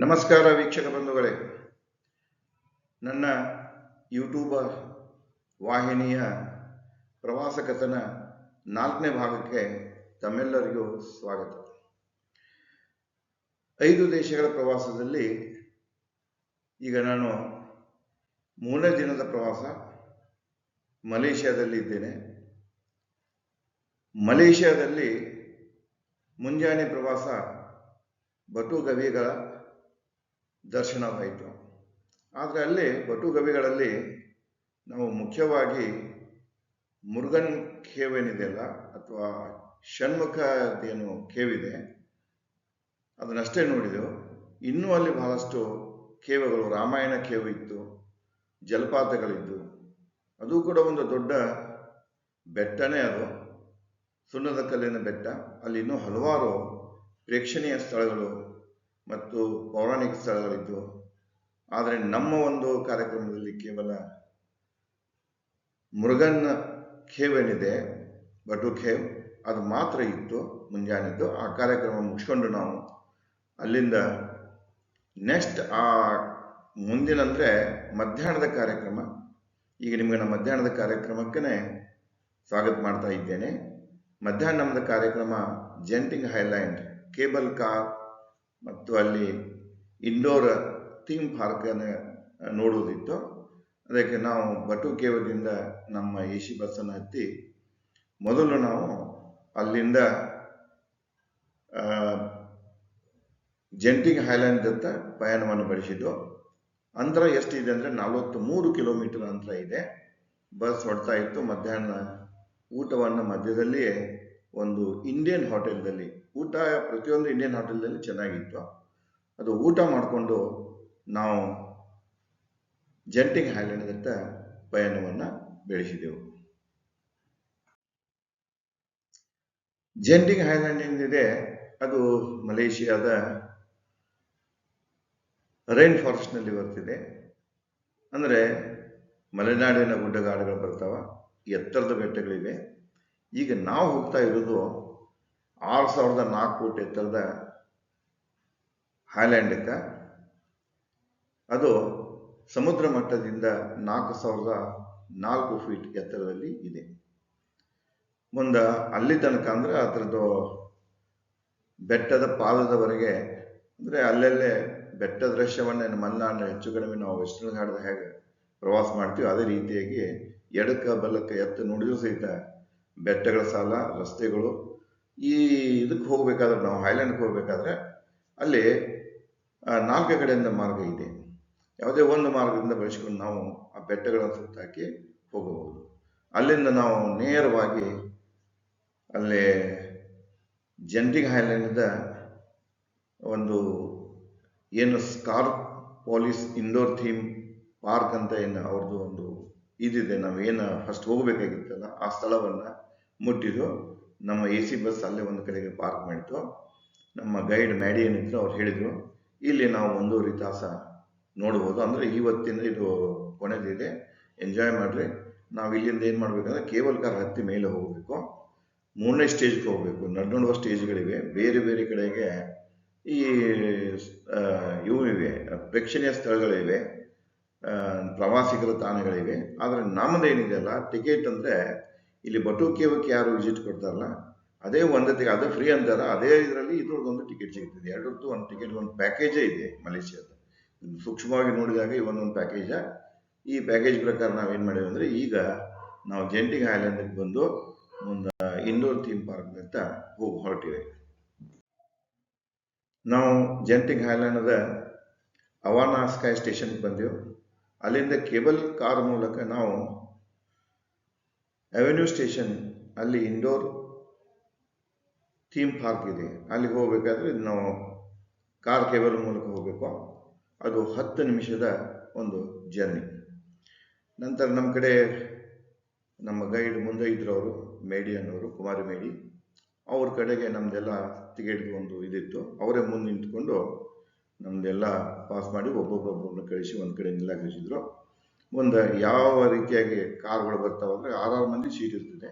ನಮಸ್ಕಾರ ವೀಕ್ಷಕ ಬಂಧುಗಳೇ. ನನ್ನ ಯೂಟ್ಯೂಬ ವಾಹಿನಿಯ ಪ್ರವಾಸ ಕಥನ ನಾಲ್ಕನೇ ಭಾಗಕ್ಕೆ ತಮ್ಮೆಲ್ಲರಿಗೂ ಸ್ವಾಗತ. ಐದು ದೇಶಗಳ ಪ್ರವಾಸದಲ್ಲಿ ಈಗ ನಾನು ಮೂರನೇ ದಿನದ ಪ್ರವಾಸ ಮಲೇಷ್ಯಾದಲ್ಲಿ ಇದ್ದೇನೆ. ಮಲೇಷ್ಯಾದಲ್ಲಿ ಮುಂಜಾನೆ ಪ್ರವಾಸ ಬಟುಗವಿಗಳ ದರ್ಶನವಾಯಿತು. ಆದರೆ ಅಲ್ಲಿ ಬಟುಗವಿಗಳಲ್ಲಿ ನಾವು ಮುಖ್ಯವಾಗಿ ಮುರುಗನ್ ಖೇವ್ ಏನಿದೆಯಲ್ಲ ಅಥವಾ ಷಣ್ಮುಖ ಏನು ಕೇವಿದೆ, ಅದನ್ನಷ್ಟೇ ನೋಡಿದೆವು. ಇನ್ನೂ ಅಲ್ಲಿ ಬಹಳಷ್ಟು ಖೇವಗಳು ರಾಮಾಯಣ ಖೇವ್ ಇತ್ತು, ಜಲಪಾತಗಳಿದ್ದು, ಅದು ಕೂಡ ಒಂದು ದೊಡ್ಡ ಬೆಟ್ಟನೇ ಅದು, ಸುಣ್ಣದ ಕಲ್ಲಿನ ಬೆಟ್ಟ. ಅಲ್ಲಿ ಇನ್ನೂ ಹಲವಾರು ಪ್ರೇಕ್ಷಣೀಯ ಸ್ಥಳಗಳು ಮತ್ತು ಪೌರಾಣಿಕ ಸ್ಥಳಗಳಿದ್ದು, ಆದರೆ ನಮ್ಮ ಒಂದು ಕಾರ್ಯಕ್ರಮದಲ್ಲಿ ಕೇವಲ ಮುರುಗನ್ ಖೇವ್ ಏನಿದೆ ಬಟು ಖೇವ್, ಅದು ಮಾತ್ರ ಇತ್ತು, ಮುಂಜಾನೆದ್ದು. ಆ ಕಾರ್ಯಕ್ರಮ ಮುಗಿಸ್ಕೊಂಡು ನಾವು ಅಲ್ಲಿಂದ ನೆಕ್ಸ್ಟ್ ಆ ಮುಂದಿನಂದ್ರೆ ಮಧ್ಯಾಹ್ನದ ಕಾರ್ಯಕ್ರಮ. ಈಗ ನಿಮಗೆ ನಾನು ಮಧ್ಯಾಹ್ನದ ಕಾರ್ಯಕ್ರಮಕ್ಕೆ ಸ್ವಾಗತ ಮಾಡ್ತಾ ಇದ್ದೇನೆ. ಮಧ್ಯಾಹ್ನದ ಕಾರ್ಯಕ್ರಮ ಜೆಂಟಿಂಗ್ ಹೈಲ್ಯಾಂಡ್ ಕೇಬಲ್ ಕಾರ್ ಮತ್ತು ಅಲ್ಲಿ ಇಂಡೋರ್ ಥೀಮ್ ಪಾರ್ಕನ್ನು ನೋಡುವುದಿತ್ತು. ಅದಕ್ಕೆ ನಾವು ಬಟು ಕೇವದಿಂದ ನಮ್ಮ ಎ ಸಿ ಬಸ್ಸನ್ನು ಹತ್ತಿ ಮೊದಲು ನಾವು ಅಲ್ಲಿಂದ ಜಂಟಿಂಗ್ ಹೈಲ್ಯಾಂಡ್ ಅಂತ ಪಯಣವನ್ನು ಬೆಳೆಸಿದ್ದು ಅಂತರ ಎಷ್ಟಿದೆ ಅಂದರೆ ನಲವತ್ತು ಮೂರು ಕಿಲೋಮೀಟರ್ ಅಂತರ ಇದೆ. ಬಸ್ ಹೊಡ್ತಾ ಇತ್ತು. ಮಧ್ಯಾಹ್ನ ಊಟವನ್ನು ಮಧ್ಯದಲ್ಲಿಯೇ ಒಂದು ಇಂಡಿಯನ್ ಹೋಟೆಲ್ದಲ್ಲಿ ಊಟ ಪ್ರತಿಯೊಂದು ಇಂಡಿಯನ್ ಹೋಟೆಲ್ನಲ್ಲಿ ಚೆನ್ನಾಗಿತ್ತು. ಅದು ಊಟ ಮಾಡಿಕೊಂಡು ನಾವು ಜಂಟಿಂಗ್ ಹೈಲ್ಯಾಂಡ್ ಪಯಣವನ್ನು ಬೆಳೆಸಿದೆವು. ಜೆಂಟಿಂಗ್ ಹೈಲ್ಯಾಂಡ್ ಏನಿದೆ ಅದು ಮಲೇಷಿಯಾದ ರೈನ್ ಫಾರೆಸ್ಟ್ನಲ್ಲಿ ಬರ್ತಿದೆ. ಅಂದರೆ ಮಲೆನಾಡಿನ ಗುಡ್ಡಗಾಡುಗಳು ಬರ್ತಾವ, ಎತ್ತರದ ಬೆಟ್ಟಗಳಿವೆ. ಈಗ ನಾವು ಹೋಗ್ತಾ ಇರೋದು ಆರು ಸಾವಿರದ ನಾಲ್ಕು ಫೂಟ್ ಎತ್ತರದ ಹೈಲ್ಯಾಂಡಕ್ಕೆ ಅದು ಸಮುದ್ರ ಮಟ್ಟದಿಂದ ನಾಲ್ಕು ಸಾವಿರದ ನಾಲ್ಕು ಫೀಟ್ ಎತ್ತರದಲ್ಲಿ ಇದೆ. ಮುಂದೆ ಅಲ್ಲಿ ತನಕ ಅಂದ್ರೆ ಅದರದ್ದು ಬೆಟ್ಟದ ಪಾದದವರೆಗೆ, ಅಂದರೆ ಅಲ್ಲಲ್ಲೇ ಬೆಟ್ಟ ದೃಶ್ಯವನ್ನು ಮಲೆನಾಡಿನ ಹೆಚ್ಚು ಕಡಿಮೆ ನಾವು ವೆಸ್ಟರ್ನ್ ಘಾಟದ ಹೇಗೆ ಪ್ರವಾಸ ಮಾಡ್ತೀವಿ ಅದೇ ರೀತಿಯಾಗಿ ಎಡಕ ಬಲಕ್ಕೆ ಎತ್ತ ನೋಡಿದ್ರು ಸಹಿತ ಬೆಟ್ಟಗಳ ಸಾಲ, ರಸ್ತೆಗಳು ಈ ಇದಕ್ಕೆ ಹೋಗ್ಬೇಕಾದ್ರೆ, ನಾವು ಹೈಲ್ಯಾಂಡ್ಗೆ ಹೋಗಬೇಕಾದ್ರೆ ಅಲ್ಲಿ ನಾಲ್ಕು ಕಡೆಯಿಂದ ಮಾರ್ಗ ಇದೆ. ಯಾವುದೇ ಒಂದು ಮಾರ್ಗದಿಂದ ಬಳಸಿಕೊಂಡು ನಾವು ಆ ಬೆಟ್ಟಗಳನ್ನು ಸುತ್ತಾಕಿ ಹೋಗಬಹುದು. ಅಲ್ಲಿಂದ ನಾವು ನೇರವಾಗಿ ಅಲ್ಲಿ ಜಂಟಿಂಗ್ ಹೈಲ್ಯಾಂಡಿಂದ ಒಂದು ಏನು Skytropolis indoor theme park ಅಂತ ಏನು ಅವ್ರದ್ದು ಒಂದು ಇದಿದೆ. ನಾವು ಏನು ಫಸ್ಟ್ ಹೋಗಬೇಕಾಗಿತ್ತಲ್ಲ, ಆ ಸ್ಥಳವನ್ನು ಮುಟ್ಟಿದ್ದು. ನಮ್ಮ ಎ ಸಿ ಬಸ್ ಅಲ್ಲೇ ಒಂದು ಕಡೆಗೆ ಪಾರ್ಕ್ ಮಾಡಿತ್ತು. ನಮ್ಮ ಗೈಡ್ ಮ್ಯಾಡಿ ಏನಿದ್ರು ಅವ್ರು ಹೇಳಿದರು, ಇಲ್ಲಿ ನಾವು ಒಂದೂವರೆ ತಾಸ ನೋಡ್ಬೋದು. ಅಂದರೆ ಇವತ್ತಿಂದ ಇದು ಕೊನೆದಿದೆ ಎಂಜಾಯ್ ಮಾಡಿರಿ. ನಾವು ಇಲ್ಲಿಂದ ಏನು ಮಾಡಬೇಕಂದ್ರೆ ಕೇಬಲ್ ಕಾರ್ ಹತ್ತಿ ಮೇಲೆ ಹೋಗಬೇಕು. ಮೂರನೇ ಸ್ಟೇಜ್ಗೆ ಹೋಗಬೇಕು. ನಡ್ನೋಡುವ ಸ್ಟೇಜ್ಗಳಿವೆ ಬೇರೆ ಬೇರೆ ಕಡೆಗೆ ಈ ಇವು ಇವೆ. ಪ್ರೇಕ್ಷಣೀಯ ಸ್ಥಳಗಳಿವೆ. ಪ್ರವಾಸಿಗರ ತಾಣಗಳಿವೆ. ಆದರೆ ನಮ್ಮದೇನಿದೆಯಲ್ಲ ಟಿಕೆಟ್ ಅಂದರೆ ಇಲ್ಲಿ ಬಟು ಕೇವಕ್ಕೆ ಯಾರು ವಿಸಿಟ್ ಕೊಡ್ತಾರಲ್ಲ, ಅದೇ ಒಂದಕ್ಕೆ ಅದು ಫ್ರೀ ಅಂತಾರ, ಅದೇ ಇದರಲ್ಲಿ ಇದ್ರದ್ದೊಂದು ಟಿಕೆಟ್ ಸಿಗ್ತದೆ. ಎರಡರದ್ದು ಒಂದು ಟಿಕೆಟ್ ಒಂದು ಪ್ಯಾಕೇಜೇ ಇದೆ ಮಲೇಷ್ಯಾದ ಸೂಕ್ಷ್ಮವಾಗಿ ನೋಡಿದಾಗ ಈ ಒಂದೊಂದು ಪ್ಯಾಕೇಜ ಈ ಪ್ಯಾಕೇಜ್ ಪ್ರಕಾರ ನಾವೇನು ಮಾಡಿದ್ವಿ ಅಂದರೆ ಈಗ ನಾವು ಜೆಂಟಿಂಗ್ ಐಲ್ಯಾಂಡಿಗೆ ಬಂದು ಒಂದು ಇಂಡೋರ್ ಥೀಮ್ ಪಾರ್ಕ್ ಅಂತ ಹೋಗಿ ಹೊರಟಿವೆ. ನಾವು ಜೆಂಟಿಂಗ್ ಹೈಲ್ಯಾಂಡದ ಅವಾನಾ ಸ್ಕೈ ಸ್ಟೇಷನ್ಗೆ ಬಂದೆವು. ಅಲ್ಲಿಂದ ಕೇಬಲ್ ಕಾರ್ ಮೂಲಕ ನಾವು ಅವೆನ್ಯೂ ಸ್ಟೇಷನ್ ಅಲ್ಲಿ ಇಂಡೋರ್ ಥೀಮ್ ಪಾರ್ಕ್ ಇದೆ. ಅಲ್ಲಿಗೆ ಹೋಗಬೇಕಾದ್ರೆ ನಾವು ಕಾರ್ ಕೇಬಲ್ ಮೂಲಕ ಹೋಗಬೇಕು. ಅದು ಹತ್ತು ನಿಮಿಷದ ಒಂದು ಜರ್ನಿ ನಂತರ ನಮ್ಮ ಕಡೆ ನಮ್ಮ ಗೈಡ್ ಮುಂದೆ ಇದ್ರು ಅವರು ಮೇಡಿ ಅನ್ನೋರು ಕುಮಾರಿ ಮೇಡಿ, ಅವ್ರ ಕಡೆಗೆ ನಮ್ದೆಲ್ಲ ಟಿಕೆಟ್ಗೆ ಒಂದು ಇದಿತ್ತು. ಅವರೇ ಮುಂದೆ ನಿಂತ್ಕೊಂಡು ನಮ್ದೆಲ್ಲ ಪಾಸ್ ಮಾಡಿ ಒಬ್ಬೊಬ್ಬೊಬ್ಬರನ್ನ ಕಳಿಸಿ ಒಂದು ಕಡೆ ನಿಲ್ಲಾಕಿಸಿದ್ರು ಮುಂದೆ ಯಾವ ರೀತಿಯಾಗಿ ಕಾರ್ಗಳು ಬರ್ತಾವೆ ಅಂದರೆ ಆರಾರು ಮಂದಿ ಸೀಟ್ ಇರ್ತದೆ.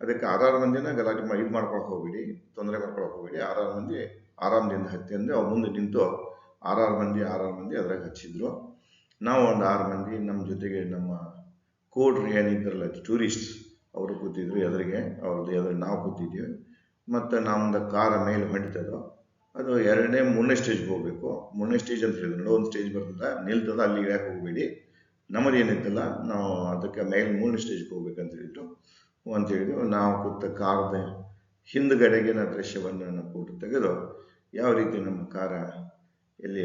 ಅದಕ್ಕೆ ಆರಾರು ಮಂದಿನ ಗಲಾಟೆ ಮಾಡಿ ಇದು ಮಾಡ್ಕೊಳಕ್ಕೆ ಹೋಗ್ಬೇಡಿ, ತೊಂದರೆ ಮಾಡ್ಕೊಳಕ್ಕೆ ಹೋಗ್ಬೇಡಿ. ಆರಾರು ಮಂದಿ ಆರಾಮದಿಂದ ಹತ್ತಿ ಅಂದರೆ ಅವ್ರು ಮುಂದೆ ನಿಂತು ಆರಾರು ಮಂದಿ ಆರಾರು ಮಂದಿ ಅದ್ರಾಗ ಹಚ್ಚಿದ್ರು. ನಾವು ಒಂದು ಆರು ಮಂದಿ ನಮ್ಮ ಜೊತೆಗೆ ನಮ್ಮ ಕೋಡ್ರು ಏನಿದ್ರಲ್ಲ ಟೂರಿಸ್ಟ್ ಅವರು ಕೂತಿದ್ರು ಎದುರಿಗೆ ಅವ್ರದ್ದು ಎದುರು ನಾವು ಕೂತಿದ್ವಿ. ಮತ್ತು ನಮ್ಮದು ಕಾರ ಮೇಲೆ ಹೊಂಟಿತದ ಅದು ಎರಡನೇ ಮೂರನೇ ಸ್ಟೇಜ್ಗೆ ಹೋಗಬೇಕು. ಮೂರನೇ ಸ್ಟೇಜ್ ಅಂತ ಹೇಳಿದ್ರು. ಒಂದು ಸ್ಟೇಜ್ ಬರ್ತದೆ, ನಿಲ್ತದ, ಅಲ್ಲಿ ಇಳ್ಯಾಕೆ ಹೋಗ್ಬೇಡಿ. ನಮ್ಮದು ಏನಿತ್ತಲ್ಲ ನಾವು ಅದಕ್ಕೆ ಮೇಲ್ ಮೂರನೇ ಸ್ಟೇಜ್ಗೆ ಹೋಗ್ಬೇಕಂತ ಹೇಳಿಟ್ಟು ಅಂತ ಹೇಳಿದ್ರು, ನಾವು ಕೂತ ಕಾರ್ದ ಹಿಂದ್ಗಡೆಗಿನ ದೃಶ್ಯವನ್ನು ನಾವು ಫೋಟೋ ತೆಗೆದು, ಯಾವ ರೀತಿ ನಮ್ಮ ಕಾರ ಎಲ್ಲಿ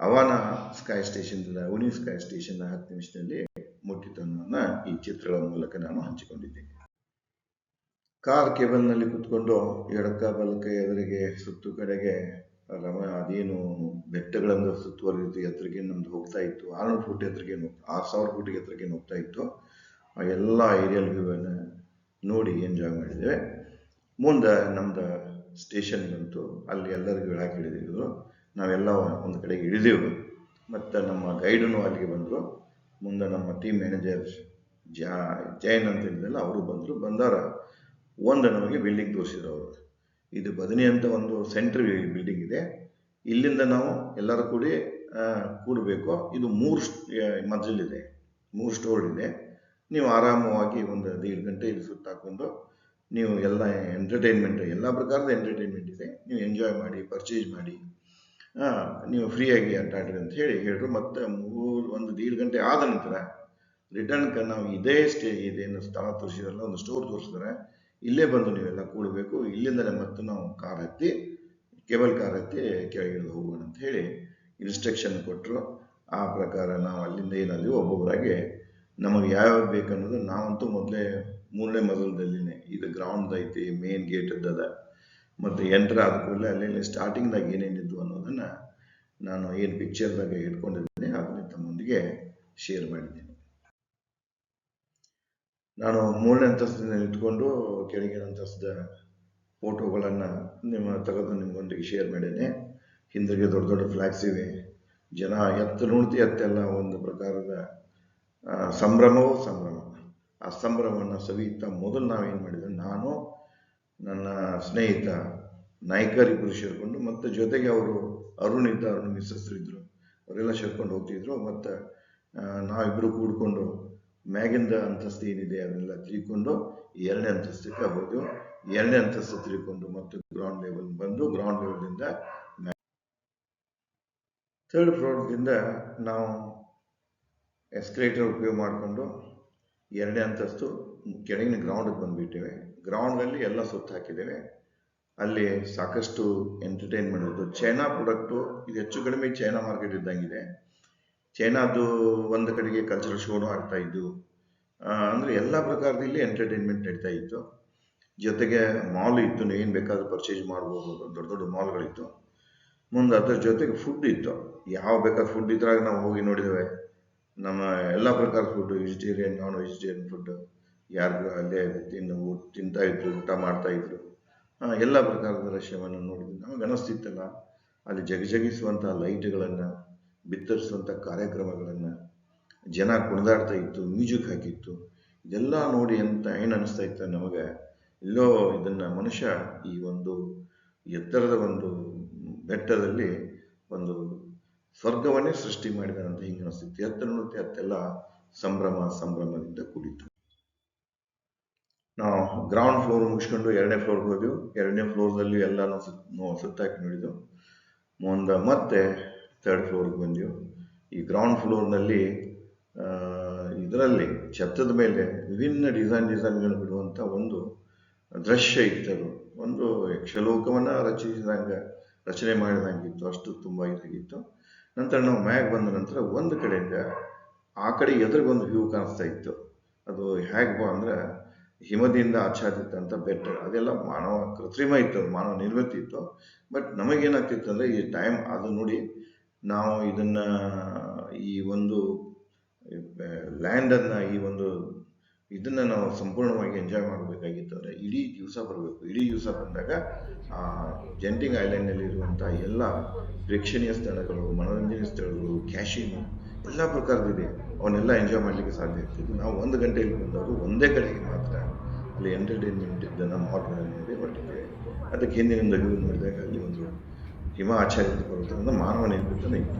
ಅವನ ಸ್ಕೈ ಸ್ಟೇಷನ್ದಿಂದ ಉನಿ ಸ್ಕೈ ಸ್ಟೇಷನ್ ಹತ್ತು ನಿಮಿಷದಲ್ಲಿ ಮುಟ್ಟಿತು ಈ ಚಿತ್ರಗಳ ಮೂಲಕ ನಾನು ಹಂಚಿಕೊಂಡಿದ್ದೇನೆ ಕಾರ್ ಕೇಬಲ್ನಲ್ಲಿ ಕುತ್ಕೊಂಡು ಎಡಕ ಬಲಕ ಎದುರಿಗೆ, ಸುತ್ತು ಕಡೆಗೆ ರಮ ಅದೇನು ಬೆಟ್ಟಗಳನ್ನು ಸುತ್ತುವರಿದು ಎತ್ತರಿಗೆ ನಮ್ದು ಹೋಗ್ತಾ ಇತ್ತು. ಆರುನೂರು ಫುಟ್ ಎತ್ತರಿಗೆ ಆರು ಸಾವಿರ ಫುಟ್ ಎತ್ತರಿಗೆ ಹೋಗ್ತಾ ಇತ್ತು. ಆ ಎಲ್ಲ ಏರಿಯಲ್ ವ್ಯೂವನ್ನು ನೋಡಿ ಎಂಜಾಯ್ ಮಾಡಿದ್ದೇವೆ. ಮುಂದೆ ನಮ್ದು ಸ್ಟೇಷನ್ ಬಂತು. ಅಲ್ಲಿ ಎಲ್ಲರಿಗೂ ಹೇಳಕ್ಕೆ ಹೇಳಿದ್ರು, ನಾವೆಲ್ಲ ಒಂದು ಕಡೆಗೆ ಇಳಿದೆವು. ಮತ್ತು ನಮ್ಮ ಗೈಡನು ಅಲ್ಲಿಗೆ ಬಂದರು. ಮುಂದೆ ನಮ್ಮ ಟೀಮ್ ಮ್ಯಾನೇಜರ್ ಜಾ ಜೈನ್ ಅಂತ ಅವರು ಬಂದರು. ಬಂದಾರ. ಒಂದು ನಮಗೆ ಬಿಲ್ಡಿಂಗ್ ತೋರಿಸಿದ್ರು ಅವರು. ಇದು ಬದನಿ ಅಂತ ಒಂದು ಸೆಂಟ್ರ್ ಬಿಲ್ಡಿಂಗ್ ಇದೆ. ಇಲ್ಲಿಂದ ನಾವು ಎಲ್ಲರೂ ಕೂಡಿ ಕೂಡಬೇಕು. ಇದು ಮೂರು ಮಜಲಿದೆ ಮೂರು ಸ್ಟೋರ್ ಇದೆ. ನೀವು ಆರಾಮವಾಗಿ ಒಂದು ದೀಡ್ ಗಂಟೆ ಇಲ್ಲಿ ಸುತ್ತಾಕೊಂಡು ನೀವು ಎಲ್ಲ ಎಂಟರ್ಟೈನ್ಮೆಂಟ್ ಎಲ್ಲ ಪ್ರಕಾರದ ಎಂಟರ್ಟೈನ್ಮೆಂಟ್ ಇದೆ. ನೀವು ಎಂಜಾಯ್ ಮಾಡಿ ಪರ್ಚೇಸ್ ಮಾಡಿ ನೀವು ಫ್ರೀಯಾಗಿ ಅಂತ ಆಡ್ರಿ ಅಂತ ಹೇಳಿ ಹೇಳಿದ್ರು ಮತ್ತೆ ಮೂರು, ಒಂದು ದೀಡ್ ಗಂಟೆ ಆದ ನಂತರ ರಿಟರ್ನ್ಗೆ ನಾವು ಇದೇ ಸ್ಟೇ ಇದೇನು ಸ್ಥಳ ತೋರಿಸಿದ್ರಲ್ಲ, ಒಂದು ಸ್ಟೋರ್ ತೋರಿಸಿದ್ರೆ ಇಲ್ಲೇ ಬಂದು ನೀವೆಲ್ಲ ಕೂಡಬೇಕು. ಇಲ್ಲಿಂದಲೇ ಮತ್ತೆ ನಾವು ಕಾರ್ ಹತ್ತಿ, ಕೇಬಲ್ ಕಾರ್ ಹತ್ತಿ ಕೆಳಗಿಳಿದು ಹೋಗೋಣ ಅಂತ ಹೇಳಿ ಇನ್ಸ್ಟ್ರಕ್ಷನ್ ಕೊಟ್ಟರು ಆ ಪ್ರಕಾರ ನಾವು ಅಲ್ಲಿಂದ ಏನಲ್ಲಿ ಒಬ್ಬೊಬ್ಬರಾಗಿ ನಮಗೆ ಯಾವ್ಯಾವ ಬೇಕನ್ನೋದು ನಾವಂತೂ ಮೊದಲೇ ಮೂರನೇ ಮೊದಲದಲ್ಲಿನೇ. ಇದು ಗ್ರೌಂಡ್ ಐತಿ ಮೇನ್ ಗೇಟ್ ಅದ ಮತ್ತು ಎಂಟ್ರ್ ಆದ ಕೂಡಲೇ ಅಲ್ಲಿ ಸ್ಟಾರ್ಟಿಂಗ್ದಾಗ ಏನೇನಿದ್ವು ಅನ್ನೋದನ್ನು ನಾನು ಏನು ಪಿಕ್ಚರ್ದಾಗ ಇಟ್ಕೊಂಡಿದ್ದೀನಿ ಅದನ್ನ ತಮ್ಮೊಂದಿಗೆ ಶೇರ್ ಮಾಡಿದ್ದೀನಿ. ನಾನು ಮೂರನೇ ಅಂತಸ್ತಿನ ನಿಂತ್ಕೊಂಡು ಕೆಳಗಿನ ಅಂತಸ್ತದ ಫೋಟೋಗಳನ್ನು ನಿಮ್ಮ ತೆಗೆದು ನಿಮ್ಮೊಂದಿಗೆ ಶೇರ್ ಮಾಡೇನೆ. ಹಿಂದಿಗೆ ದೊಡ್ಡ ದೊಡ್ಡ ಫ್ಲ್ಯಾಗ್ಸ್ ಇವೆ. ಜನ ಎತ್ತ ನೋಡ್ತಿ ಎತ್ತೆಲ್ಲ ಒಂದು ಪ್ರಕಾರದ ಸಂಭ್ರಮವೋ ಸಂಭ್ರಮ. ಆ ಸಂಭ್ರಮವನ್ನು ಸವಿಯುತ್ತಾ ಮೊದಲು ನಾವೇನು ಮಾಡಿದ್ವಿ, ನಾನು, ನನ್ನ ಸ್ನೇಹಿತ, ನಾಯ್ಕರ್ ಇಬ್ಬರು ಸೇರಿಕೊಂಡು ಮತ್ತು ಜೊತೆಗೆ ಅವರು ಅರುಣ್ ಇದ್ದ, ಅರುಣ್ ಮಿಸ್ಸಸ್ರು ಇದ್ದರು ಅವರೆಲ್ಲ ಸೇರ್ಕೊಂಡು ಹೋಗ್ತಿದ್ರು. ಮತ್ತು ನಾವಿಬ್ಬರು ಕೂಡ್ಕೊಂಡು ಮ್ಯಾಗಿಂದ ಅಂತಸ್ತು ಏನಿದೆ ಅದನ್ನೆಲ್ಲ ತಿಳ್ಕೊಂಡು ಎರಡನೇ ಅಂತಸ್ತಕ್ಕೆ ಹೋದೆವು ಎರಡನೇ ಅಂತಸ್ತು ತಿಳ್ಕೊಂಡು ಮತ್ತು ಗ್ರೌಂಡ್ ಲೆವೆಲ್ ಬಂದು ಗ್ರೌಂಡ್ ಲೆವೆಲ್ನಿಂದ ಥರ್ಡ್ ಫ್ಲೋರ್ದಿಂದ ನಾವು ಎಸ್ಕಲೇಟರ್ ಉಪಯೋಗ ಮಾಡಿಕೊಂಡು ಎರಡನೇ ಅಂತಸ್ತು ಕೆಳಗಿನ ಗ್ರೌಂಡಿಗೆ ಬಂದುಬಿಟ್ಟಿವೆ. ಗ್ರೌಂಡಲ್ಲಿ ಎಲ್ಲ ಸುತ್ತ ಹಾಕಿದ್ದೇವೆ. ಅಲ್ಲಿ ಸಾಕಷ್ಟು ಎಂಟರ್ಟೈನ್ಮೆಂಟ್ ಚೈನಾ ಪ್ರಾಡಕ್ಟು ಇದು ಹೆಚ್ಚು ಕಡಿಮೆ ಚೈನಾ ಮಾರ್ಕೆಟ್ ಇದ್ದಂಗಿದೆ. ಚೈನಾದು ಒಂದು ಕಡೆಗೆ ಕಲ್ಚರಲ್ ಶೋನು ಆಗ್ತಾ ಇದ್ದು ಅಂದರೆ ಎಲ್ಲ ಪ್ರಕಾರದಲ್ಲಿ ಎಂಟರ್ಟೈನ್ಮೆಂಟ್ ನಡೀತಾ ಇತ್ತು. ಜೊತೆಗೆ ಮಾಲ್ ಇತ್ತು, ಏನು ಬೇಕಾದ್ರೂ ಪರ್ಚೇಸ್ ಮಾಡ್ಬೋದು, ದೊಡ್ಡ ದೊಡ್ಡ ಮಾಲ್ಗಳಿತ್ತು ಮುಂದೆ ಅದ್ರ ಜೊತೆಗೆ ಫುಡ್ ಇತ್ತು. ಯಾವ ಬೇಕಾದ ಫುಡ್ ಇದ್ರಾಗ ನಾವು ಹೋಗಿ ನೋಡಿದ್ದೇವೆ ನಮ್ಮ ಎಲ್ಲ ಪ್ರಕಾರದ food vegetarian non vegetarian food ಯಾರಿಗೂ ಅಲ್ಲೇ ತಿನ್ನು ತಿಂತಾ ಇದ್ರು, ಊಟ ಮಾಡ್ತಾ ಇದ್ರು. ಎಲ್ಲ ಪ್ರಕಾರದ ದೃಶ್ಯವನ್ನು ನೋಡಿದ್ವಿ. ನಮಗೆ ಅನಿಸ್ತಿತ್ತಲ್ಲ. ಅಲ್ಲಿ ಜಗಜಗಿಸುವಂಥ ಲೈಟ್ಗಳನ್ನು ಬಿತ್ತರಿಸುವಂಥ ಕಾರ್ಯಕ್ರಮಗಳನ್ನು ಜನ ಕುಣಿದಾಡ್ತಾ ಇತ್ತು, ಮ್ಯೂಸಿಕ್ ಹಾಕಿತ್ತು. ಇದೆಲ್ಲ ನೋಡಿ ಅಂತ ಏನು ಅನಿಸ್ತಾ ಇತ್ತು ನಮಗೆ? ಎಲ್ಲೋ ಇದನ್ನು ಮನುಷ್ಯ ಈ ಒಂದು ಎತ್ತರದ ಒಂದು ಬೆಟ್ಟದಲ್ಲಿ ಒಂದು ಸ್ವರ್ಗವನ್ನೇ ಸೃಷ್ಟಿ ಮಾಡಿದಾನಂತ ಹಿಂಗೆ ಅನಿಸ್ತಿತ್ತು? ಎತ್ತರ ನೋಡುತ್ತೆ ಅತ್ತೆಲ್ಲ ಸಂಭ್ರಮ, ಸಂಭ್ರಮದಿಂದ ಕೂಡಿತ್ತು. ನಾವು ಗ್ರೌಂಡ್ ಫ್ಲೋರ್ ಮುಗಿಸ್ಕೊಂಡು ಎರಡನೇ ಫ್ಲೋರ್ಗೆ ಹೋದ್ವಿ. ಎರಡನೇ ಫ್ಲೋರ್ದಲ್ಲಿ ಎಲ್ಲನೂ ಸುತ್ತ ಸುತ್ತಾಕಿ ನೋಡಿದ್ದು ಮುಂದೆ ಮತ್ತೆ ಥರ್ಡ್ ಫ್ಲೋರ್ಗೆ ಬಂದೆವು ಈ ಗ್ರೌಂಡ್ ಫ್ಲೋರ್ನಲ್ಲಿ ಇದರಲ್ಲಿ ಛತ್ತದ ಮೇಲೆ ವಿಭಿನ್ನ ಡಿಸೈನ್ ಡಿಸೈನ್ಗಳು ಬಿಡುವಂಥ ಒಂದು ದೃಶ್ಯ ಇತ್ತದು ಒಂದು ಯಕ್ಷಲೋಕವನ್ನು ರಚಿಸಿದಂಗೆ, ರಚನೆ ಮಾಡಿದಂಗಿತ್ತು. ಅಷ್ಟು ತುಂಬ ಇದಾಗಿತ್ತು. ನಂತರ ನಾವು ಮ್ಯಾಗ್ ಬಂದ ನಂತರ ಒಂದು ಕಡೆಯಿಂದ ಆ ಕಡೆ ಎದುರಿಗೊಂದು ವ್ಯೂ ಕಾಣಿಸ್ತಾ ಇತ್ತು. ಅದು ಹೇಗೆ ಬಾ ಅಂದ್ರೆ, ಹಿಮದಿಂದ ಆಚ್ಛಾದಿತ ಅಂತ ಬೆಟ್ಟ. ಅದೆಲ್ಲ ಮಾನವ ಕೃತ್ರಿಮ ಇತ್ತು ಮಾನವ ನಿರ್ಮಿತ ಇತ್ತು. ಬಟ್ ನಮಗೇನಾಗ್ತಿತ್ತು ಅಂದರೆ, ಈ ಟೈಮ್ ಅದು ನೋಡಿ ನಾವು ಇದನ್ನು ಈ ಒಂದು ಲ್ಯಾಂಡನ್ನು ಈ ಒಂದು ಇದನ್ನು ನಾವು ಸಂಪೂರ್ಣವಾಗಿ ಎಂಜಾಯ್ ಮಾಡಬೇಕಾಗಿತ್ತು ಅಂದರೆ ಇಡೀ ದಿವಸ ಬರಬೇಕು. ಇಡೀ ದಿವಸ ಬಂದಾಗ ಜಂಟಿಂಗ್ ಐಲ್ಯಾಂಡಲ್ಲಿರುವಂಥ ಎಲ್ಲ ಪ್ರೇಕ್ಷಣೀಯ ಸ್ಥಳಗಳು, ಮನೋರಂಜನೆ ಸ್ಥಳಗಳು ಕ್ಯಾಶಿನು ಎಲ್ಲ ಪ್ರಕಾರದಿದೆ ಅವನ್ನೆಲ್ಲ ಎಂಜಾಯ್ ಮಾಡಲಿಕ್ಕೆ ಸಾಧ್ಯ ಆಗ್ತಿತ್ತು ನಾವು ಒಂದು ಗಂಟೆಯಲ್ಲಿ ಬಂದವರು ಒಂದೇ ಕಡೆಗೆ ಮಾತ್ರ ಅಲ್ಲಿ ಎಂಟರ್ಟೈನ್ಮೆಂಟ್ ಇದ್ದನ್ನು ಮಾಡ್ಕೊಂಡಿದೆ ಬಟ್ ಅದಕ್ಕೆ ಹಿಂದಿನಿಂದ ನೋಡಿದಾಗ ಅಲ್ಲಿ ಒಂದು ಹಿಮಾಚಾರ್ಯ ಪರ್ವತದಿಂದ ಮಾನವ ನಿರ್ಮಿತ ಮುನ್ನ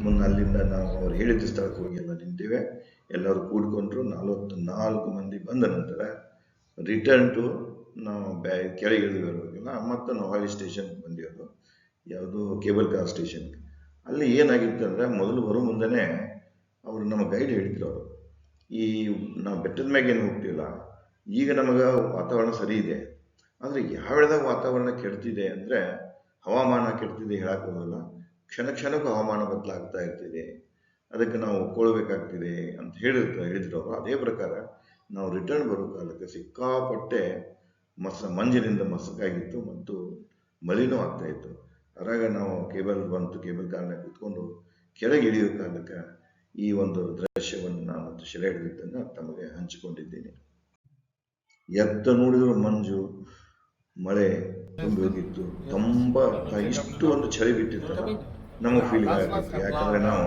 ಮುಂದೆ ಅಲ್ಲಿಂದ ನಾವು ಅವ್ರು ಹೇಳಿದ ಸ್ಥಳಕ್ಕೆ ಹೋಗಿ ಎಲ್ಲ ನಿಂತೇವೆ. ಎಲ್ಲರೂ ಕೂಡ್ಕೊಂಡ್ರು. ನಲವತ್ತು ನಾಲ್ಕು ಮಂದಿ ಬಂದ ನಂತರ ರಿಟರ್ನ್ ಟು ನಾವು ಬ್ಯಾ, ಕೆಳಗೆ ಇಳಿದು ಬರಬೇಕಲ್ಲ ಮತ್ತು ನಾವು ಹಾಲಿ ಸ್ಟೇಷನ್ಗೆ ಬಂದಿರೋದು. ಯಾವುದು ಕೇಬಲ್ ಕಾರ್ ಸ್ಟೇಷನ್ ಅಲ್ಲಿ ಏನಾಗಿತ್ತು ಅಂದರೆ ಮೊದಲು ಬರೋ ಮುಂದೆನೇ ಅವರು ನಮ್ಮ ಗೈಡ್ ಹೇಳ್ತಿರೋರು. ಅವರು ಈ ನಾವು ಬೆಟ್ಟದ ಮ್ಯಾಗ ಏನು ಹೋಗ್ತಿಲ್ಲ. ಈಗ ನಮಗೆ ವಾತಾವರಣ ಸರಿ ಇದೆ. ಆದರೆ ಯಾವ ವೇಳೆದಾಗ ವಾತಾವರಣ ಕೆಡ್ತಿದೆ ಅಂದರೆ ಹವಾಮಾನ ಕೆಡ್ತಿದೆ ಹೇಳಕ್ಕೋಗಲ್ಲ ಕ್ಷಣ ಕ್ಷಣಕ್ಕೂ ಹವಾಮಾನ ಬದಲಾಗ್ತಾ ಇರ್ತಿದೆ. ಅದಕ್ಕೆ ನಾವು ಒಪ್ಕೊಳ್ಬೇಕಾಗ್ತಿದೆ ಅಂತ ಹೇಳಿರ್ತ ಹೇಳಿದ್ರು ಅವರು ಅದೇ ಪ್ರಕಾರ ನಾವು ರಿಟರ್ನ್ ಬರೋ ಕಾಲಕ್ಕೆ ಸಿಕ್ಕಾಪಟ್ಟೆ ಮಸ, ಮಂಜಿನಿಂದ ಮಸಕಾಗಿತ್ತು ಮತ್ತು ಮಲಿನೂ ಆಗ್ತಾ ಇತ್ತು. ಅದ್ರಾಗ ನಾವು ಕೇಬಲ್ ಬಂತು, ಕೇಬಲ್ ಕಾರ್ನ ಕೂತ್ಕೊಂಡು ಕೆಳಗೆ ಇಳಿಯೋ ಕಾಲಕ್ಕೆ ಈ ಒಂದು ದೃಶ್ಯವನ್ನು ನಾನು ಸೆರೆ ಹಿಡಿದಿದ್ದನ್ನು ತಮಗೆ ಹಂಚಿಕೊಂಡಿದ್ದೇನೆ. ಎತ್ತ ನೋಡಿದ್ರು ಮಂಜು, ಮಳೆ ಹೋಗಿತ್ತು ತುಂಬ ಇಷ್ಟು ಒಂದು ಚಳಿ ಬಿಟ್ಟಿತ್ತು. ನಮಗೆ ಫೀಲ್ ಆಗಿತ್ತು. ಯಾಕಂದ್ರೆ ನಾವು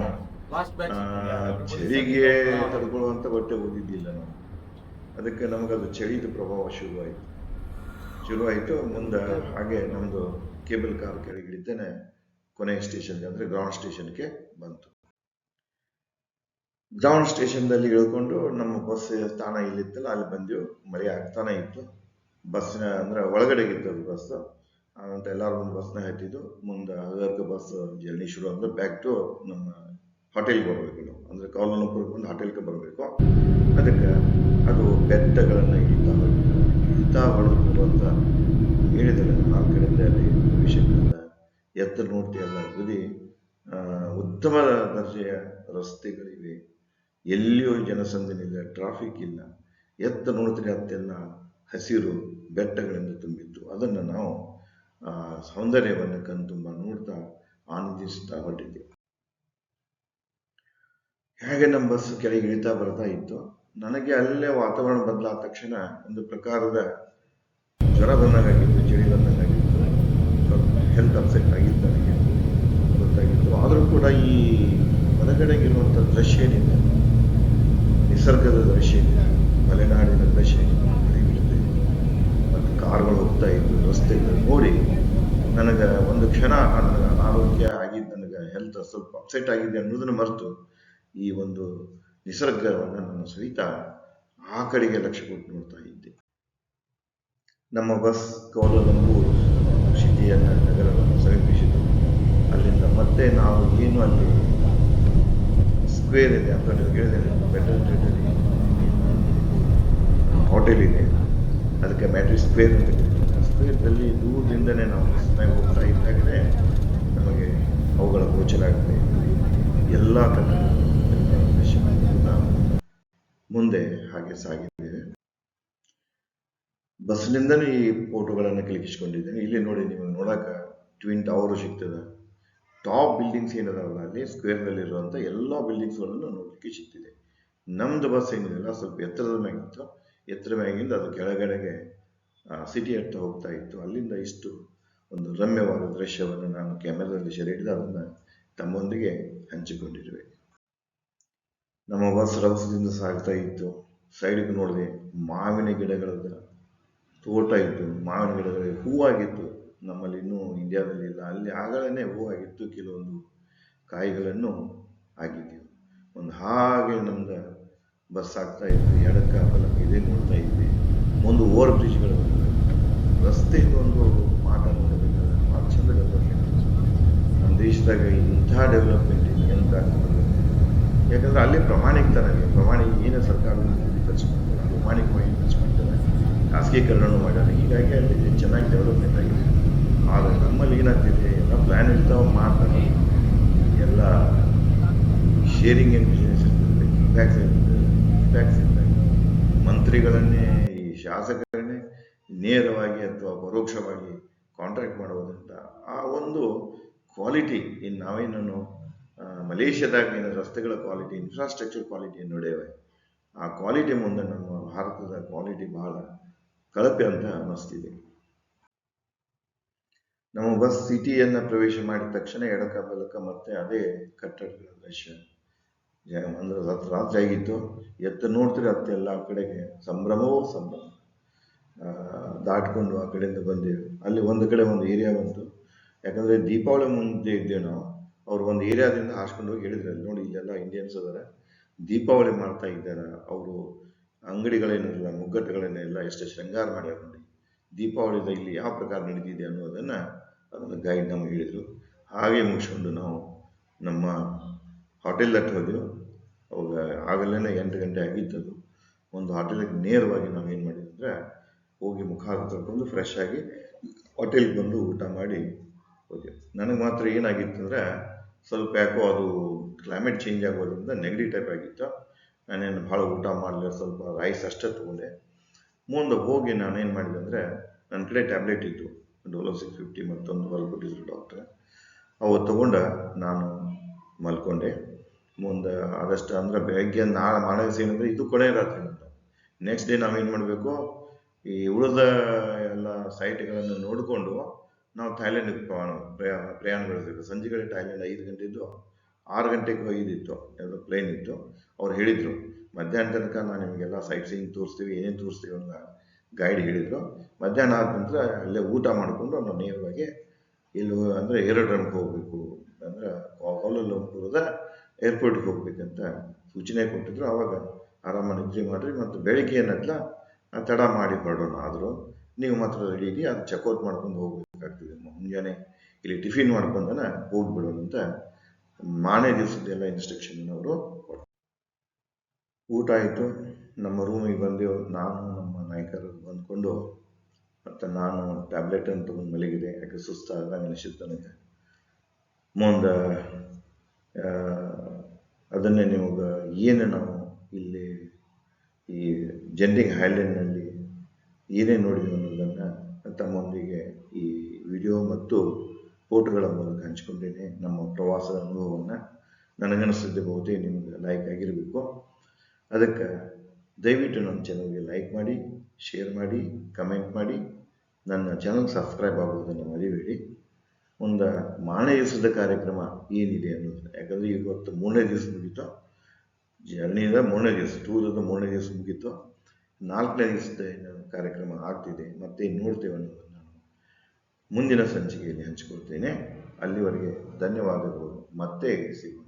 ಚಳಿಗೆ ತಡ್ಕೊಳ್ಳುವಂತ ಬಟ್ಟೆ ಓದಿದ್ದಿಲ್ಲ ನಾವು. ಅದಕ್ಕೆ ಅದು ಚಳಿದ ಪ್ರಭಾವ ಶುರುವಾಯಿತು. ಶುರುವಾಯಿತು ಮುಂದೆ ಹಾಗೆ ನಮ್ಮದು ಕೇಬಲ್ ಕಾರ್ ಕೆಳಗೆ ಇಳಿತೇನೆ ಕೊನೆಯ ಸ್ಟೇಷನ್ಗೆ ಅಂದರೆ ಗ್ರೌಂಡ್ ಸ್ಟೇಷನ್ಗೆ ಬಂತು. ಗ್ರೌಂಡ್ ಸ್ಟೇಷನ್ದಲ್ಲಿ ಇಳ್ಕೊಂಡು ನಮ್ಮ ಬಸ್ ಸ್ಥಾನ ಇಲ್ಲಿತ್ತಲ್ಲ ಅಲ್ಲಿ ಬಂದೆವು ಮಳೆ ಆಗ್ತಾನೆ ಇತ್ತು. ಬಸ್ಸಿನ ಅಂದ್ರೆ ಒಳಗಡೆ ಇತ್ತು ಅದು ಬಸ್. ಅಂತ ಎಲ್ಲರೂ ಒಂದು ಬಸ್ನ ಹತ್ತಿದ್ದು, ಮುಂದೆ ಅಗರ್ಕ ಬಸ್ ಜರ್ನಿ ಶುರು ಅಂದ್ರೆ ಬ್ಯಾಕ್ ಟು ನಮ್ಮ ಹೋಟೆಲ್ಗೆ ಬರಬೇಕು ನಾವು. ಅಂದ್ರೆ ಕೌಲನಪುರಕ್ಕೆ ಬಂದು ಹೋಟೆಲ್ಗೆ ಬರಬೇಕು. ಅದಕ್ಕೆ ಅದು ಬೆಟ್ಟಗಳನ್ನು ಇಳಿತಾ ಹೋಗ್ಬೇಕು ಇಳಿತಾ ಅಂತ ಹೇಳಿದಲ್ಲ ನಾಲ್ಕು ಕಡೆಯಿಂದ ಅಲ್ಲಿ ಅಭಿಷೇಕದಿಂದ ಎತ್ತರ ಎಲ್ಲ ಗುದಿ ಉತ್ತಮ ದರ್ಜೆಯ ರಸ್ತೆಗಳಿವೆ. ಎಲ್ಲಿಯೂ ಜನಸಂದಣಿಲ್ಲ ಟ್ರಾಫಿಕ್ ಇಲ್ಲ. ಎತ್ತ ನೋಡ್ತೀನಿ ಅತ್ತೆಲ್ಲ ಹಸಿರು ಬೆಟ್ಟಗಳಿಂದ ತುಂಬಿತ್ತು. ಅದನ್ನು ನಾವು ಸೌಂದರ್ಯವನ್ನು ಕಣ್ತುಂಬ ನೋಡ್ತಾ ಆನಂದಿಸ್ತಾ ಹೊರಟಿದ್ದೆ ಹೇಗೆ ನಮ್ಮ ಬಸ್ ಕೆಳಗೆ ಇಳಿತಾ ಬರ್ತಾ ಇತ್ತು? ನನಗೆ ಅಲ್ಲೇ ವಾತಾವರಣ ಬದಲಾದ ತಕ್ಷಣ ಒಂದು ಪ್ರಕಾರದ ಜ್ವರ ಬಂದಾಗಿತ್ತು ಚಳಿ ಬಂದಂಗಾಗಿತ್ತು ಹೆಲ್ತ್ ಅಪ್ಸೆಟ್ ಆಗಿತ್ತು ನನಗೆ. ಗೊತ್ತಾಗಿತ್ತು. ಆದರೂ ಕೂಡ ಈ ಹೊರಗಡೆಗಿರುವಂಥ ದೃಶ್ಯ ಏನಿದೆ? ನಿಸರ್ಗದ ದೃಶ್ಯ ಏನಿದೆ? ಮಲೆನಾಡಿನ ದೃಶ್ಯ ಏನಿದೆ ಮಳೆ ಬೀಳ್ತಾ ಇದೆ ಮತ್ತು ಕಾರ್ಗಳು ಹೋಗ್ತಾ ಇದ್ದು ರಸ್ತೆಗಳು ನೋಡಿ. ನನಗೆ ಒಂದು ಕ್ಷಣ ನನಗೆ ಅನಾರೋಗ್ಯ ಆಗಿದ್ದು ನನಗೆ ಹೆಲ್ತ್ ಸ್ವಲ್ಪ ಅಪ್ಸೆಟ್ ಆಗಿದೆ ಅನ್ನೋದನ್ನು ಮರೆತು ಈ ಒಂದು ನಿಸರ್ಗವನ್ನು ನಾನು ಸಹಿತ ಆ ಕಡೆಗೆ ಲಕ್ಷ್ಯ ಕೊಟ್ಟು ನೋಡ್ತಾ ಇದ್ದೆ. ನಮ್ಮ ಬಸ್ ಕೌಲಲಂಪೂರ್ ಸಿಟಿಯನ್ನು, ನಗರವನ್ನು ಸಮೀಪಿಸಿತು ಅಲ್ಲಿಂದ ಮತ್ತೆ ನಾವು ಏನು ಅಲ್ಲಿ ಸ್ಕ್ವೇರ್ ಇದೆ ಅಂತ ಹೇಳಿದ್ರೆ ಹೇಳಿದೆ ಬೆಟರ್ ಹೋಟೆಲ್ ಇದೆ. ಅದಕ್ಕೆ ಬ್ಯಾಟ್ರಿ ಸ್ಕ್ವೇರ್ ಅಂತ ಸ್ಕ್ವೇರ್ದಲ್ಲಿ ದೂರದಿಂದನೇ ನಾವು ಬಸ್ನಾಗ ಹೋಗ್ತಾ ಇದ್ದಾಗಲೇ ನಮಗೆ ಅವುಗಳ ಗೋಚರ ಆಗ್ತಾ ಇತ್ತು ಎಲ್ಲ ಕನ್ನಡ ಮುಂದೆ ಹಾಗೆ ಸಾಗಿದ್ದೇವೆ ಬಸ್ನಿಂದನೇ ಈ ಫೋಟೋಗಳನ್ನು ಕ್ಲಿಕ್ಕಿಸ್ಕೊಂಡಿದ್ದೇನೆ ಇಲ್ಲಿ ನೋಡಿ ನಿಮಗೆ ನೋಡೋಕೆ ಟ್ವಿನ್ ಟವರು ಸಿಗ್ತದೆ. ಟಾಪ್ ಬಿಲ್ಡಿಂಗ್ಸ್ ಏನಿದಾವಲ್ಲ, ಅಲ್ಲಿ ಸ್ಕ್ವೇರ್ನಲ್ಲಿರುವಂಥ ಎಲ್ಲ ಬಿಲ್ಡಿಂಗ್ಸ್ಗಳನ್ನು ನೋಡಲಿಕ್ಕೆ ಸಿಗ್ತಿದೆ. ನಮ್ಮದು ಬಸ್ ಏನಿದೆಯಲ್ಲ, ಸ್ವಲ್ಪ ಎತ್ತರದ ಮ್ಯಾಗಿತ್ತು. ಎತ್ತರ ಮ್ಯಾಗಿಂದ ಅದು ಕೆಳಗಡೆಗೆ ಸಿಟಿ ಹತ್ತ ಹೋಗ್ತಾ ಇತ್ತು. ಅಲ್ಲಿಂದ ಇಷ್ಟು ಒಂದು ರಮ್ಯವಾದ ದೃಶ್ಯವನ್ನು ನಾನು ಕ್ಯಾಮೆರಾದಲ್ಲಿ ಸೆರೆ ಹಿಡಿದು ಅದನ್ನು ತಮ್ಮೊಂದಿಗೆ ಹಂಚಿಕೊಂಡಿರುವೆ. ನಮ್ಮ ಬಸ್ ರಭಸದಿಂದ ಸಾಗ್ತಾ ಇತ್ತು. ಸೈಡ್ಗೆ ನೋಡಿದೆ ಮಾವಿನ ಗಿಡಗಳದ ತೋಟ ಇತ್ತು. ಮಾವಿನ ಗಿಡಗಳಿಗೆ ಹೂವಾಗಿತ್ತು. ನಮ್ಮಲ್ಲಿ ಇನ್ನೂ ಇಂಡಿಯಾದಲ್ಲಿ ಇಲ್ಲ. ಅಲ್ಲಿ ಆಗಳೇ ಹೂವಾಗಿತ್ತು. ಕೆಲವೊಂದು ಕಾಯಿಗಳನ್ನು ಹಾಕಿದ್ದೀವಿ. ಒಂದು ಹಾಗೆ ನಮ್ದು ಬಸ್ ಆಗ್ತಾ ಇತ್ತು, ಎಡಕ್ಕೆ ಬಲಕ್ಕೆ ಇದೇ ನೋಡ್ತಾ ಇದ್ವಿ. ಒಂದು ಓವರ್ ಬ್ರಿಡ್ಜ್ಗಳು ರಸ್ತೆ ಒಂದು ಮಾಟ ನೋಡಬೇಕಾದ್ರೆ ಭಾಳ ಚಂದ ಡೆವಲಪ್ಮೆಂಟ್ ನಮ್ಮ ದೇಶದಾಗ ಇಂಥ ಡೆವಲಪ್ಮೆಂಟ್ ಇದೆ ಎಂತ ಯಾಕಂದ್ರೆ ಅಲ್ಲಿ ಪ್ರಾಮಾಣಿಕತನಾಗೆ ಪ್ರಾಮಾಣಿಕ ಏನೇ ಸರ್ಕಾರದಿಂದ ನಿಧಿ ಖರ್ಚು ಮಾಡ್ತಾರೆ. ಪ್ರಾಮಾಣಿಕವಾಗಿ ಖರ್ಚು ಮಾಡ್ತಾರೆ. ಖಾಸಗೀಕರಣ ಮಾಡ್ಯಾರೆ. ಹೀಗಾಗಿ ಅಲ್ಲಿ ಚೆನ್ನಾಗಿ ಡೆವಲಪ್ಮೆಂಟ್ ಆಗಿದೆ. ಆದರೆ ನಮ್ಮಲ್ಲಿ ಏನಾಗ್ತಿದೆ, ಎಲ್ಲ ಪ್ಲ್ಯಾನ್ ಇರ್ತಾವೆ, ಮಾಡ್ತಾರೆ. ಎಲ್ಲ ಶೇರಿಂಗ್ ಏನು ಬಿಸ್ನೆಸ್ ಇರ್ತದೆ. ಇರ್ತದೆ ಟ್ಯಾಕ್ಸ್ ಇಲ್ಲ ಮಂತ್ರಿಗಳನ್ನೇ, ಈ ಶಾಸಕರನ್ನೇ ನೇರವಾಗಿ ಅಥವಾ ಪರೋಕ್ಷವಾಗಿ ಕಾಂಟ್ರಾಕ್ಟ್ ಮಾಡೋದ್ರಿಂದ ಆ ಒಂದು ಕ್ವಾಲಿಟಿ ಇನ್ನು ನಾವೇನನ್ನು ಮಲೇಷ್ಯಾದಾಗ ಏನು ರಸ್ತೆಗಳ ಕ್ವಾಲಿಟಿ ಇನ್ಫ್ರಾಸ್ಟ್ರಕ್ಚರ್ ಕ್ವಾಲಿಟಿ ನೋಡೇವೆ. ಆ ಕ್ವಾಲಿಟಿ ಮುಂದೆ ನಮ್ಮ ಭಾರತದ ಕ್ವಾಲಿಟಿ ಬಹಳ ಕಳಪೆ ಅಂತ ಅನ್ನಿಸ್ತಿದೆ. ನಮ್ಮ ಬಸ್ ಸಿಟಿಯನ್ನು ಪ್ರವೇಶ ಮಾಡಿದ ತಕ್ಷಣ ಎಡಕ ಬಲಕ ಮತ್ತೆ ಅದೇ ಕಟ್ಟಡಗಳ ದೃಶ್ಯ. ಅಂದ್ರೆ ರಾತ್- ರಾತ್ರಿ ಆಗಿತ್ತು. ಎತ್ತ ನೋಡ್ತೀರಿ ಅತ್ತೆಲ್ಲ ಆ ಕಡೆಗೆ ಸಂಭ್ರಮವೋ ಸಂಭ್ರಮ. ದಾಟ್ಕೊಂಡು ಆ ಕಡೆಯಿಂದ ಬಂದೇವೆ. ಅಲ್ಲಿ ಒಂದು ಕಡೆ ಒಂದು ಏರಿಯಾ ಬಂತು. ಯಾಕಂದರೆ ದೀಪಾವಳಿ ಮುಂದೆ ಇದ್ದೇವೆ ನಾವು. ಅವ್ರು ಒಂದು ಏರಿಯಾದಿಂದ ಹಾಸ್ಕೊಂಡು ಹೋಗಿ ಹೇಳಿದ್ರು, ಅಲ್ಲಿ ನೋಡಿ ಇಲ್ಲೆಲ್ಲ ಇಂಡಿಯನ್ಸ್ ಅದಾರೆ ದೀಪಾವಳಿ ಮಾಡ್ತಾ ಇದ್ದಾರೆ. ಅವರು ಅಂಗಡಿಗಳೇನಿಲ್ಲ ಮುಗ್ಗಟ್ಟುಗಳೇನಿಲ್ಲ ಎಷ್ಟು ಶೃಂಗಾರ ಮಾಡ್ಯಾರ ನೋಡಿ ದೀಪಾವಳಿದ ಇಲ್ಲಿ ಯಾವ ಪ್ರಕಾರ ನಡೀತಿದೆ ಅನ್ನೋದನ್ನು ಅದನ್ನು ಗೈಡ್ ನಮ್ಗೆ ಹೇಳಿದರು. ಹಾಗೆ ಮುಗಿಸ್ಕೊಂಡು ನಾವು ನಮ್ಮ ಹೋಟೆಲ್ ಹತ್ರ ಹೋದೆವು. ಅವಾಗ ಆಗಲೇ ಎಂಟು ಗಂಟೆ ಆಗಿತ್ತದು ಒಂದು ಹೋಟೆಲಿಗೆ ನೇರವಾಗಿ ನಾವೇನು ಮಾಡಿದ್ವಿ ಅಂದರೆ ಹೋಗಿ ಮುಖ ತೊಳ್ಕೊಂಡು ಫ್ರೆಶ್ ಆಗಿ ಹೋಟೆಲ್ಗೆ ಬಂದು ಊಟ ಮಾಡಿ ಹೋದೆವು. ನನಗೆ ಮಾತ್ರ ಏನಾಗಿತ್ತು ಅಂದರೆ ಸ್ವಲ್ಪ ಯಾಕೋ ಅದು ಕ್ಲೈಮೇಟ್ ಚೇಂಜ್ ಆಗೋದ್ರಿಂದ ನೆಗಡಿ ಟೈಪ್ ಆಗಿತ್ತು. ನಾನೇನು ಭಾಳ ಊಟ ಮಾಡಲಿಲ್ಲ, ಸ್ವಲ್ಪ ರೈಸ್ ಅಷ್ಟೇ ತೊಗೊಂಡೆ. ಮುಂದೆ ಹೋಗಿ ನಾನೇನು ಮಾಡಿದೆ ಅಂದರೆ ನನ್ನ ಕಡೆ ಟ್ಯಾಬ್ಲೆಟ್ ಇತ್ತು. ಡೋಲೋ ಸಿಕ್ಸ್ ಫಿಫ್ಟಿ ಮತ್ತೊಂದು ಬರ್ಕೊಟ್ಟಿದ್ರು ಡಾಕ್ಟ್ರೆ ಅವು ತೊಗೊಂಡ ನಾನು ಮಲ್ಕೊಂಡೆ. ಮುಂದೆ ಆದಷ್ಟು ಅಂದ್ರೆ ಬೆಳಗ್ಗೆ ನಾಳೆ ಮಾಡೋ ಏನಂದ್ರೆ ಇದು ಕೊನೆ ರಾತ್ರಿ ಅಂತ ನೆಕ್ಸ್ಟ್ ಡೇ ನಾವೇನು ಮಾಡಬೇಕು? ಈ ಉಳಿದ ಎಲ್ಲ ಸೈಟ್ಗಳನ್ನು ನೋಡಿಕೊಂಡು ನಾವು ಥೈಲ್ಯಾಂಡಿಗೆ ಪ್ರಯಾಣ ಪ್ರಯಾಣ ಪ್ರಯಾಣ ಸಂಜೆ ಕಡೆ ಥೈಲ್ಯಾಂಡ್ ಐದು ಗಂಟೆದ್ದು ಆರು ಗಂಟೆಗೆ ಹೋಗಿದ್ದಿತ್ತು ಯಾವುದೋ ಪ್ಲೇನ್ ಇತ್ತು. ಅವ್ರು ಹೇಳಿದರು, ಮಧ್ಯಾಹ್ನ ತನಕ ನಾನು ನಿಮಗೆಲ್ಲ ಸೈಟ್ ಸೀಯಿಂಗ್ ತೋರಿಸ್ತೀವಿ, ಏನೇನು ತೋರಿಸ್ತೀವಿ ಅಂತ ಗೈಡ್ ಹೇಳಿದರು. ಮಧ್ಯಾಹ್ನ ಆದ ನಂತರ ಅಲ್ಲೇ ಊಟ ಮಾಡಿಕೊಂಡು ನಾವು ನೇರವಾಗಿ ಇಲ್ಲಿ ಅಂದರೆ ಏರೋಡ್ರಮ್ಗೆ ಹೋಗಬೇಕು. ಅಂದರೆ ಕೋಲಾಲಂಪುರದ ಏರ್ಪೋರ್ಟ್ಗೆ ಹೋಗ್ಬೇಕಂತ ಸೂಚನೆ ಕೊಟ್ಟಿದ್ರು. ಆವಾಗ ಆರಾಮ ನಿದ್ರೆ ಮಾಡಿರಿ ಮತ್ತು ಬೆಳಿಗ್ಗೆ ಏನತ್ಲ ತಡ ಮಾಡಿ ಹೊರಡೋಣ ಆದರೂ ನೀವು ಮಾತ್ರ ರೆಡಿ ಇರಿ. ಅದು ಚೆಕ್ಔಟ್ ಮಾಡ್ಕೊಂಡು ಹೋಗ್ಬೇಕಾಗ್ತದೆ. ಮುಂಜಾನೆ ಇಲ್ಲಿ ಟಿಫಿನ್ ಮಾಡ್ಕೊಂಡನ ಹೋಗ್ಬಿಡೋಣ ಅಂತ ಮಾನೇ ದಿವಸದ್ದೆಲ್ಲ ಇನ್ಸ್ಟ್ರಕ್ಷನ್ ಅವರು ಕೊಟ್ಟರು ಊಟ ಆಯಿತು. ನಮ್ಮ ರೂಮಿಗೆ ಬಂದೆವು ನಾನು, ನಮ್ಮ ನಾಯಕರು ಬಂದ್ಕೊಂಡು ಮತ್ತು ನಾನು ಟ್ಯಾಬ್ಲೆಟನ್ನು ತೊಗೊಂಡು ಮಲಗಿದೆ. ಯಾಕೆ ಸುಸ್ತಾಗ ಅನಿಸಿತ್ತು ನನಗೆ ಮುಂದೆ ಅದನ್ನೇ ನಿಮಗೆ ಏನು ನಾವು ಇಲ್ಲಿ ಈ ಜೆಂಡಿಂಗ್ ಹೈಲ್ಯಾಂಡ್ನಲ್ಲಿ ಏನೇ ನೋಡಿದ್ವಿ ಅನ್ನೋದನ್ನು ತಮ್ಮೊಂದಿಗೆ ಈ ವಿಡಿಯೋ ಮತ್ತು ಫೋಟೋಗಳ ಮೂಲಕ ಹಂಚಿಕೊಂಡೇನೆ ನಮ್ಮ ಪ್ರವಾಸದ ಅನುಭವವನ್ನು ನನಗನ್ನಿಸಿದ್ದೆ ಬಹುತೇಕ ನಿಮಗೆ ಲೈಕ್ ಆಗಿರಬೇಕು. ಅದಕ್ಕೆ ದಯವಿಟ್ಟು ನಮ್ಮ ಚಾನಲ್ಗೆ ಲೈಕ್ ಮಾಡಿ ಶೇರ್ ಮಾಡಿ ಕಮೆಂಟ್ ಮಾಡಿ. ನನ್ನ ಚಾನಲ್ ಸಬ್ಸ್ಕ್ರೈಬ್ ಆಗುವುದನ್ನು ಮರಿಬೇಡಿ. ಒಂದು ಮಾರನೇ ಎಸದ ಕಾರ್ಯಕ್ರಮ ಏನಿದೆ ಅನ್ನೋದು. ಯಾಕಂದರೆ ಇವತ್ತು ಮೂರನೇ ದಿವಸ ಮುಗೀತು. ಜರ್ನಿಯಿಂದ ಮೂರನೇ ದಿವಸ, ಟೂರದ ಮೂರನೇ ದಿವಸ ಮುಗೀತು. ನಾಲ್ಕನೇ ದಿವಸದ ಕಾರ್ಯಕ್ರಮ ಆಗ್ತಿದೆ. ಮತ್ತೆ ನೋಡ್ತೇವೆ ಅನ್ನೋದನ್ನು ನಾನು ಮುಂದಿನ ಸಂಚಿಕೆಯಲ್ಲಿ ಹಂಚಿಕೊಳ್ತೇನೆ. ಅಲ್ಲಿವರೆಗೆ ಧನ್ಯವಾದಗಳು. ಮತ್ತೆ ಸಿಗೋಣ